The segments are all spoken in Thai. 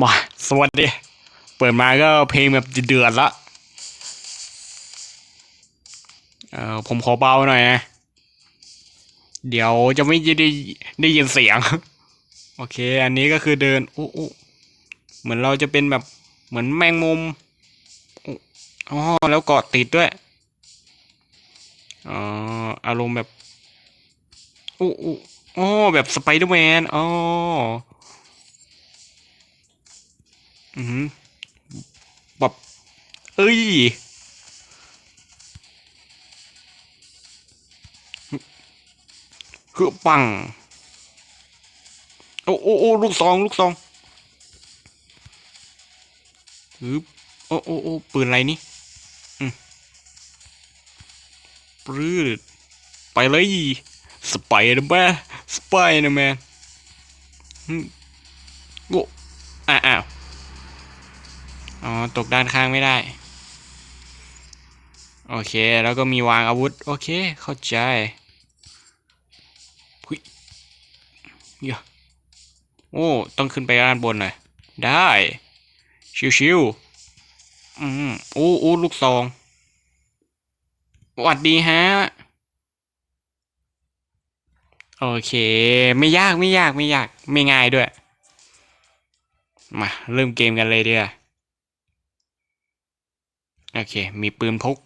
มาสวัสดี เปิดมาก็เพลงแบบเดือดละเออผมขอเบาหน่อยนะเดี๋ยวจะไม่ได้ได้ยินเสียง โอเค อันนี้ก็คือเดินอู้อู้เหมือนเราจะเป็นแบบเหมือนแมงมุมอ๋อแล้วเกาะติดด้วยอ๋ออารมณ์แบบอู้อู้อ๋อแบบสไปเดอร์แมนอ๋อ อืมแบบเอ้ยคือปัง โอ้โอ้โอ้ลูกซอง ลูกซองฮึบโอ้โอ้โอ้ปืนอะไรนี่อืมปรื้ดไปเลยสไปเดอร์แมนสไปเดอร์แมนอืมโอ้อะอ้าว อ๋อ ตกด้านข้างไม่ได้ โอเค แล้วก็มีวางอาวุธ โอเค เข้าใจหุยเหี้ยโอ้ ต้องขึ้นไปด้านบนหน่อย ได้ ชิวๆอืมโอ้โอ้ลูกซองหวัดดีฮะ โอเค ไม่ยากไม่ยากไม่ยาก ไม่ง่ายด้วย มา เริ่มเกมกันเลยเดียวา โอเค มีปืนพก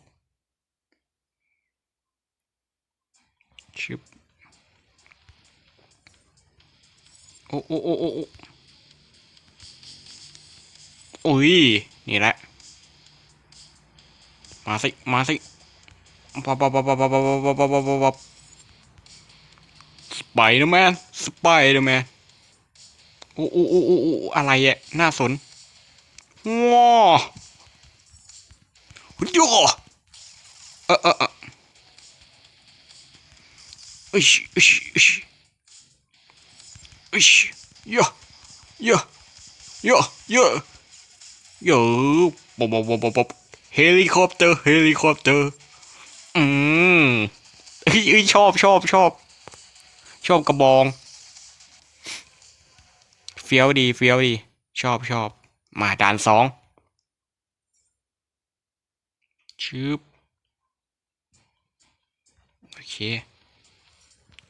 ชึบโอ้โอ้โอ้โอ้โอ้ย นี่แหละ มาสิ มาสิปับปับปับปับปับปับปับปับปับปับสไปเดอร์แมนสไปเดอร์แมนโอ้โอ้โอ้โอ้โอ้อะไรอะน่าสนว้า โย่เออเออเอออิชอิชอิชอิชโย่โย่โย่โย่โย่ป๊บป๊บป๊บป๊บบเฮลิคอปเตอร์เฮลิคอปเตอร์อืมเฮ้ยเฮ้ยชอบชอบชอบ ชอบกระบองเฟี้ยวดีเฟี้ยวดี ชอบชอบมาด่านสอง ชึบโอเค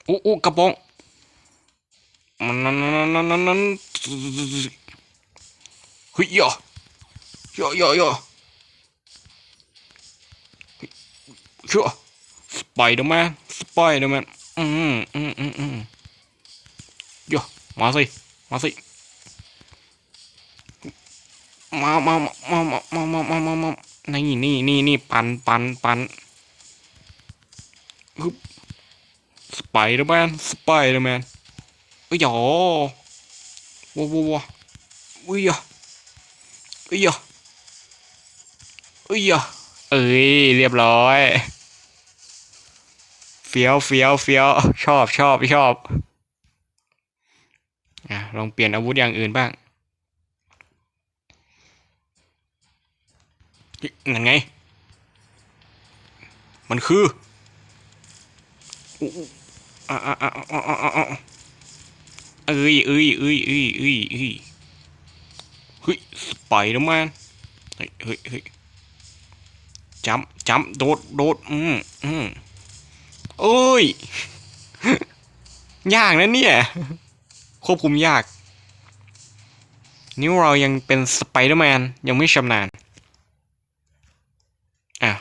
อู้อู้กระป๋องมันนั่นนั่นนั่นนั่นนั่นเฮ้ยย่อย่อย่อย่อเชื่อสไปเดอร์แมนสไปเดอร์แมนอืมอืมอืมอืมย่อมาสิมาสิมามามามามามามามา นี่นี่นี่นี่ปันปันปันฮึบสไปเดอร์แมนสไปเดอร์แมนเอ้ยหยอว้าวว้าวว้าวเอ้ยอะเอ้ยอะเอ้ยอเอ้ยเรียบร้อยเฟี้ยวเฟี้ยวเฟี้ยวชอบชอบชอบอะลองเปลี่ยนอาวุธอย่างอื่นบ้าง นั่นไง มันคืออู้อ่าอ่าอ่าอ่าอ่าอ่าเอ้ยเอ้ยเอ้ยเอ้ยเอ้ยเอ้ยเฮ้ยสไปเดอร์แมนเฮ้ยเฮ้ยเฮ้ยจัมจัมโดดโดดอืมอืมเอ้ย ยากนะเนี่ย ควบคุมยาก นิ้วเรายังเป็นสไปเดอร์แมน ยังไม่ชำนาญ อะ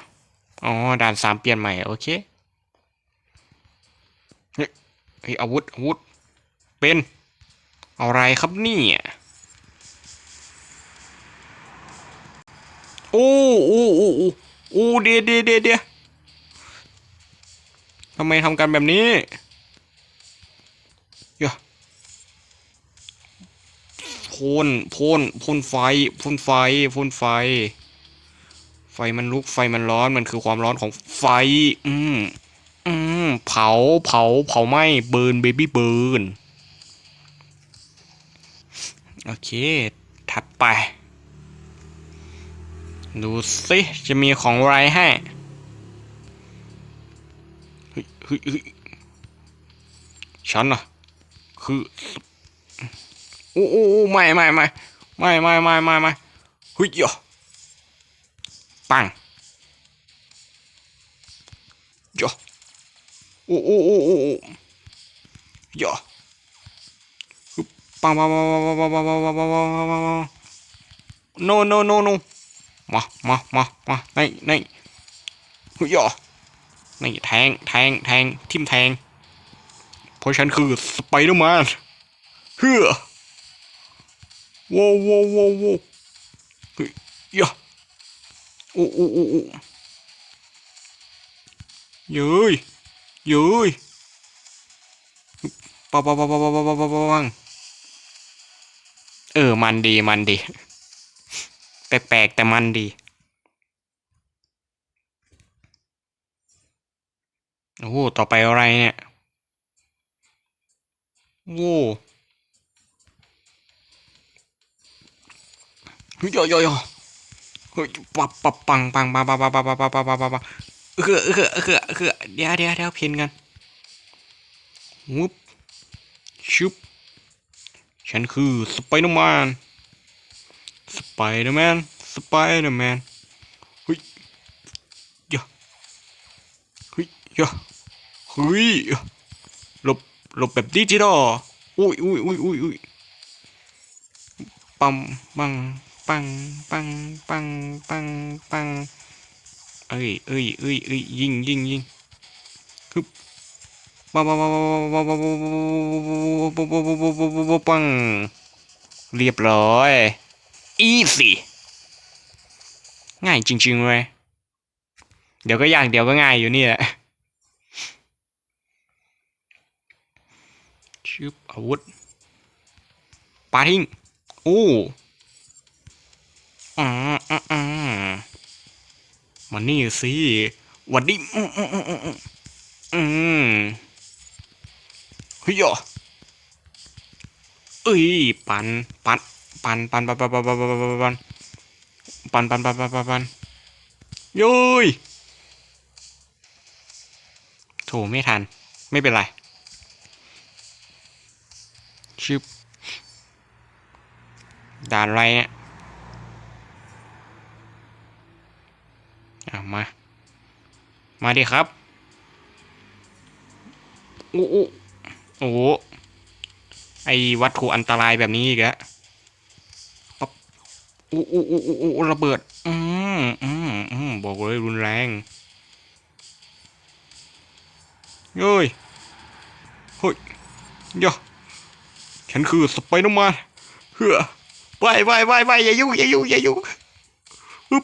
อ๋อด่านสามเปลี่ยนใหม่ โอเคเฮ้ยอาวุธอาวุธเป็นอะไรครับนี่โอ้โอ้โอ้โอ้โอ้เดียวเดียวเดียวเดียวทำไมทำกันแบบนี้เดี๋ยวพ่นพ่นพ่นไฟพ่นไฟพ่นไฟไฟ ไฟมันลุกไฟมันร้อนมันคือความร้อนของไฟ อืมอืมเผาเผาเผาไหมเบิร์นเบบี้เบิร์นโอเค ถัดไป ดูสิจะมีของอะไรให้ฉันอะคือโอ้โอ้ไม่ไม่ไม่ไม่ไม่ไม่ไม่ไม่เฮ้ย ปังโยโอ้โอ้โอ้โอ้โยปังปังปังปังปังปังปังปังปังปังปังปังปัง no no no no มามามามาในในหุ่ยอนี่แทงแทงแทงทิมแทง เพราะฉันคือสไปเดอร์แมนเฮือว้าวว้าวว้าวเฮ้ยยะ อู้อู้อู้อู้ยุยยุยปะปะปะปะปะปะปะปะปังเออ มันดี มันดี แปลกๆ แต่มันดี โอ้ต่อไปอะไรเนี่ยโอ้ยยอยอย ปับปับปังปังปังปังปังปังปังปังปังปังปังปังคือคือคือคือเดี๋ยวเดี๋ยวเดี๋ยวพินกันวุบชุบฉันคือสไปเดอร์แมนสไปเดอร์แมนสไปเดอร์แมนเฮ้ยยะเฮ้ยยะเฮ้ยหลบหลบแบบดิจิตอลอุ้ยอุ้ยอุ้ยอุ้ยอุ้ยปั๊มปัง ปังปังปังปังปังเอ้ยเอ้ยเอ้ยเอ้ยยิงยิงยิงคึบปังปังปังปังปังปังเรียบร้อย easy ง่ายจริงๆเว้ยเดี๋ยวก็ยากเดี๋ยวก็ง่ายอยู่นี่แหละชุบอาวุธปาทิ้งโอ้ อ่าอ่าอ่ามันนี่สิวันนี้อืมอืมอืมอืมอือเฮ้ยเอ้ยปันปันปันปันปันปันปันปันปันปันปันปันปันปันปันปันยุยถูไม่ทัน ไม่เป็นไร ชิบด่านไรเนี่ย อ่มา มาดิครับอู้อู้โอ้ไอวัตถุอันตรายแบบนี้อีกแล้วป๊บอู้อู้อู้อู้ระเบิด อืมอืมอืมบอกเลยรุนแรงเฮ้ยเฮ้ยย่อฉันคือสไปเดอร์แมนเฮ้อไปไปไปไปอย่ายุ่งอย่ายุ่งอย่ายุ่งอึ๊บ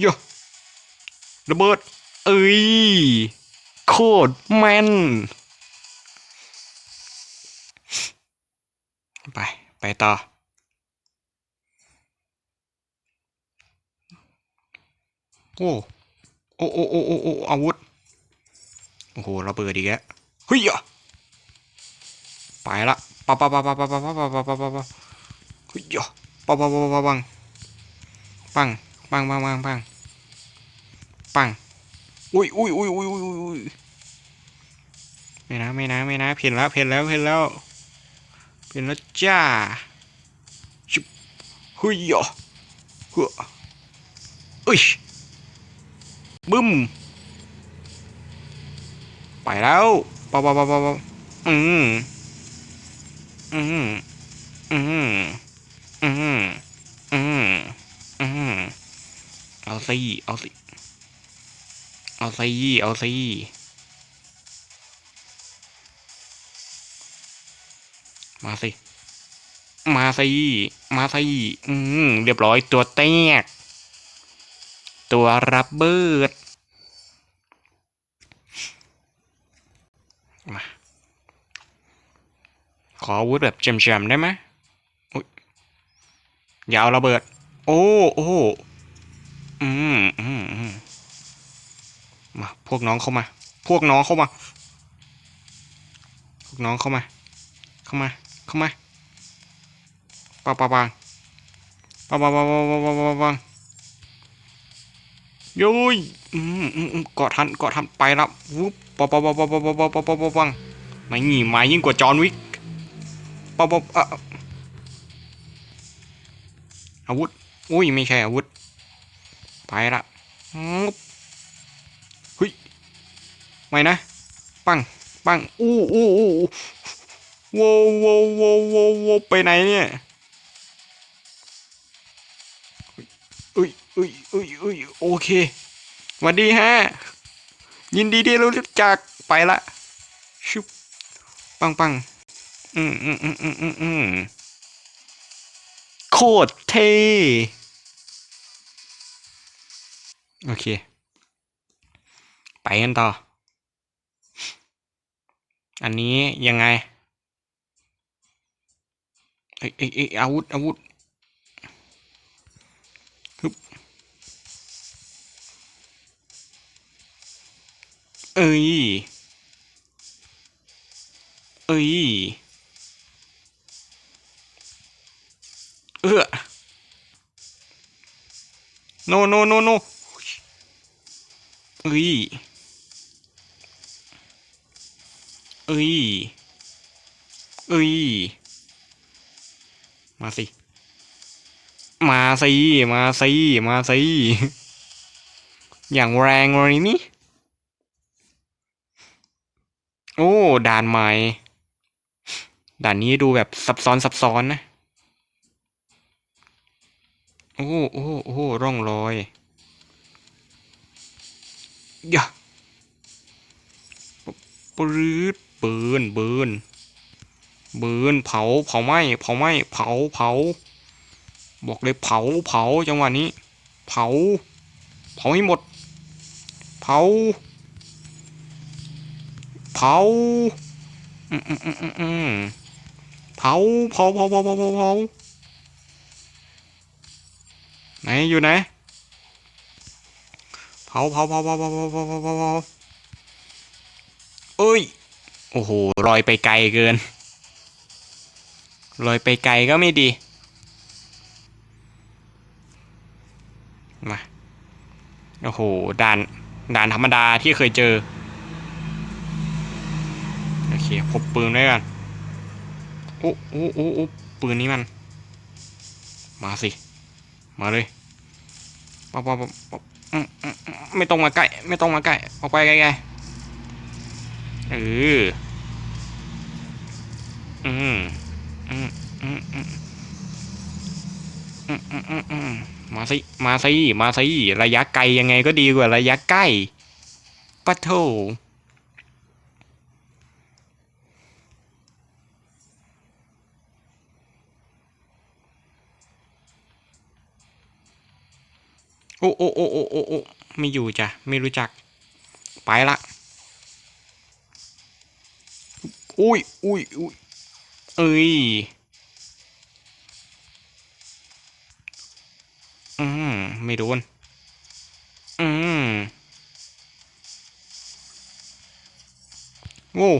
โยระเบิด เอ้ย โคตรแม่น ไป ไปต่อ โอ้ โอ้โอ้โอ้โอ้โอ้อาวุธ โอ้โหระเบิดอีกแล้วเฮ้ยอะไปละปะปะปะปะปะปะปะปะปะปะปะปะเฮ้ยอะปะปะปะปะปังปัง ปังปังปังปังปังอุ้ยอุ้ยอุ้ยอุ้ยอุ้ยอุ้ยไม่นะไม่นะไม่นะเพี้ยนแล้วเพี้ยนแล้วเพี้ยนแล้วเพี้ยนแล้วจ้าชุบเฮ้ยอะเฮ้อเอ้ยบึ้มไปแล้วปะปะปะปะปะอืมอืมอืมอืมอืมอืม เอาสิ เอาสิเอาสิเอาสิมาสิ มาสิ มาสิ อืม เรียบร้อยตัวแตก ตัวรับเบิด มา ขออาวุธแบบแจมๆได้ไหมอยอย่าเอาระเบิด โอ้ โอ้ อืมอืมอืมมา พวกน้องเข้ามา พวกน้องเข้ามา พวกน้องเข้ามา เข้ามา เข้ามาปังปังปังปังปังปังปังปังปังปังปังโย้ยอืมอืมอืมเกาะทันเกาะทันไปล้ววุบปังปังปังปังปังปังปังปังปังปังปังไม่งี่ไม้ยิ่งกว่าจอห์นวิกปังปังอะอาวุธ อุ้ยไม่ใช่อาวุธ ไปละงบเฮ้ยไม่นะ ปัง ปัง อู้อู้อู้อู้โว้วโว้วโว้วโว้วโวไปไหนเนี่ยเอ้ยเอ้ยเอ้ยเอ้ยโอเคสวัสดีฮะ ยินดีที่รู้จัก ไปละ ชุบ ปังปัง อืมอืมอืมอืมอืมอืมโคตรเท่ โอเค ไปกันต่อ อันนี้ยังไงเอ้ยเอ้ยเอ้ยอาวุธอาวุธฮึบเอ้ย เอ้ย เออ no no no no เอ้ยเอ้ยเอ้ยมาสิ มาสิ มาสิ มาสิ อย่างแรงเลยนี่ โอ้ ด่านใหม่ ด่านนี้ดูแบบซับซ้อนซับซ้อนนะ โอ้ โอ้ โอ้ ร่องรอย ย่าปืดเปืนปืนปืนเผาเผาไหมเผาไหมเผาเผา บอกเลยเผาเผาจังหวะนี้ เผา เผาให้หมด เผา เผาอืมเผาเผาเผาเผาเผาเผาเผาไหนอยู่ไหนเผาเผาเผาเผาเผาเผาเผาเผาเผาเผาเอ้ย โอ้โหลอยไปไกลเกินลอยไปไกลก็ไม่ดี มา โอ้โห ด่าน ด่านธรรมดาที่เคยเจอ โอเคพบปืนไว้กันโอ้โอ้โอ้โอ้ปืนนี้มัน มาสิ มาเลยป๊อปป๊อปป๊อป ไม่ต้องมาใกล้ไม่ต้องมาใกล้ออกไปไกลๆเอออืมอืมอืมอืมอืมอืมอืมมาสิมาสิมาสิระยะไกลยังไงก็ดีกว่าระยะใกล้ปะโถ โอ้โอ้โอ้โอ้โอ้โอ้ไม่อยู่จ้ะไม่รู้จัก ไปละอุ้ยอุ้ยอุ้ยเอ้ยอืมไม่โดนอืมโว้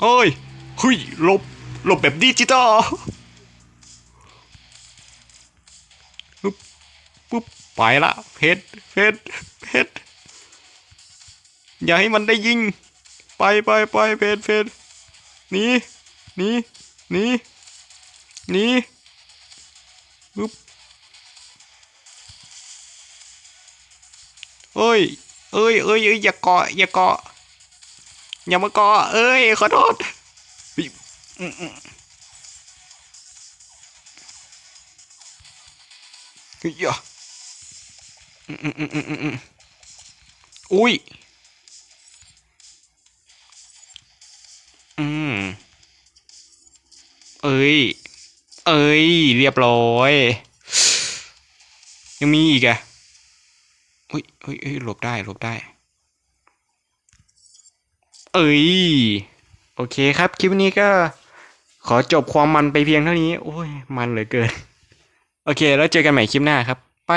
เอ้ยเฮ้ยลบลบแบบดิจิตอล ไปละเพชรเพชรเพชรอย่าให้มันได้ยิง ไปไปไปเพชรเพชรหนีหนีหนีหนีปึ๊บเอ้ยเอ้ยเอ้ยเอ้ยอย่าเกาะอย่าเกาะอย่ามาเกาะเอ้ยขอโทษเฮ้ย อืออุ้ย อืม เอ้ย เอ้ย เรียบร้อย ยังมีอีกอะเฮ้ยเฮ้ยเฮ้ยหลบได้ หลบได้ เอ้ย โอเคครับ คลิปนี้ก็ขอจบความมันไปเพียงเท่านี้ โอ้ย มันเหลือเกิน โอเค แล้วเจอกันใหม่คลิปหน้าครับ ไป